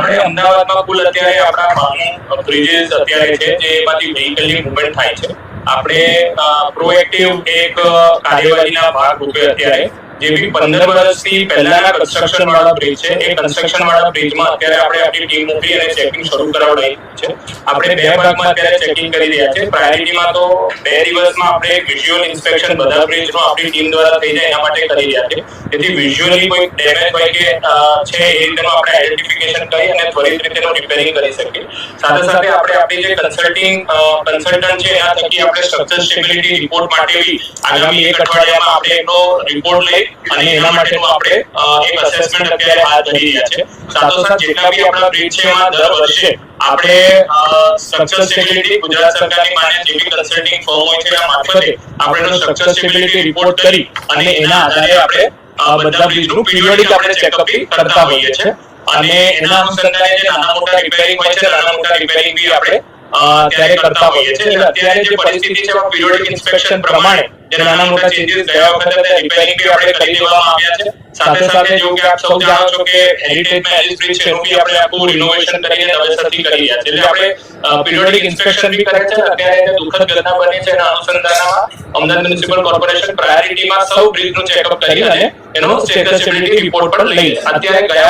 આપણે અમદાવાદમાં કુલ અત્યારે આપણા બાણું બ્રિજીસ અત્યારે છે જે એમાંથી વ્હીકલની મુવમેન્ટ થાય છે. આપણે પ્રોએક્ટિવ એક કાર્યવાહીના ભાગ રૂપે અત્યારે જે બી પંદર વર્ષથી પહેલાના કન્સ્ટ્રક્શન વાળા બ્રિજ છે, એ કન્સ્ટ્રક્શન વાળા બ્રિજમાં અત્યારે આપણે આપણી ટીમ મોકલી અને ચેકિંગ શરૂ કરાવડાવી છે. આપણે બે ભાગમાં અત્યારે ચેકિંગ કરી રહ્યા છે. પ્રાયોરિટીમાં તો બે દિવસમાં આપણે વિઝ્યુઅલ ઇન્સ્પેક્શન બધા બ્રિજનો આપણી ટીમ દ્વારા થઈ જાય એના માટે કરી રહ્યા છે. તેથી વિઝ્યુઅલી કોઈ ડેમેજ હોય કે છે એ રીતેનું આપણે આઈડેન્ટિફિકેશન કરી અને ત્વરિત રીતે રિપેરિંગ કરી શકીએ. સાથે સાથે આપણે આપણી જે કન્સલ્ટિંગ કન્સલ્ટન્ટ છે, એના થકી આપણે સ્ટ્રક્ચર સ્ટેબિલિટી રિપોર્ટ માટે બી આગામી એક અઠવાડિયામાં આપણે એનો રિપોર્ટ લઈ અને એના માટેનું આપણે એક અસેસમેન્ટ અત્યારે હાથ ધરી રહ્યા છે. સાથોસાથ જેટલા બી આપણા બ્રિજ છે એમાં દર વર્ષે આપણે સ્ટ્રક્ચર સ્ટેબિલિટી ગુજરાત સરકારની માન્ય જે બી કન્સલ્ટિંગ ફર્મ હોય છે એના મારફતે આપણે એનો સ્ટ્રક્ચર સ્ટેબિલિટી રિપોર્ટ કરી અને એના આધારે આપણે બધા બ્રિજનું પીરિયોડિક આપણે ચેકઅપ કરતા હોઈએ છીએ. અને એના અનુસંધાને જે નાના મોટા રિપેરિંગ હોય છે નાના મોટા રિપેરિંગ બી આપણે અત્યારે ત્યારે કરતા હોઈએ છીએ. એટલે અત્યારે જે પરિસ્થિતિ છે એમાં પીરિયોડિક ઇન્સ્પેક્શન પ્રમાણે જે નાના મોટા ચેન્જીસ ગયા વખતે રિપેરિંગ બી આપણે કરી દેવામાં આવ્યા છે. સાથે સાથે જો કે આપ સૌ જાણો છો કે હેરિટેજમાં એલિસ બ્રિજ છે એનું બી આપણે આખું રિનોવેશન કરીને નવેસરથી કરી રહ્યા છે એટલે આપણે પીરિયોડિક ઇન્સ્પેક્શન બી કરે છે અત્યારે દુઃખદ ઘટના બની છે એના અનુસંધાનમાં અમદાવાદ મ્યુનિસિપલ કોર્પોરેશન પ્રાયોરિટીમાં સૌ બ્રિજનું ચેકઅપ કરી અને એનો સ્ટેટસ રિપોર્ટ પણ લઈ અત્યારે ગયા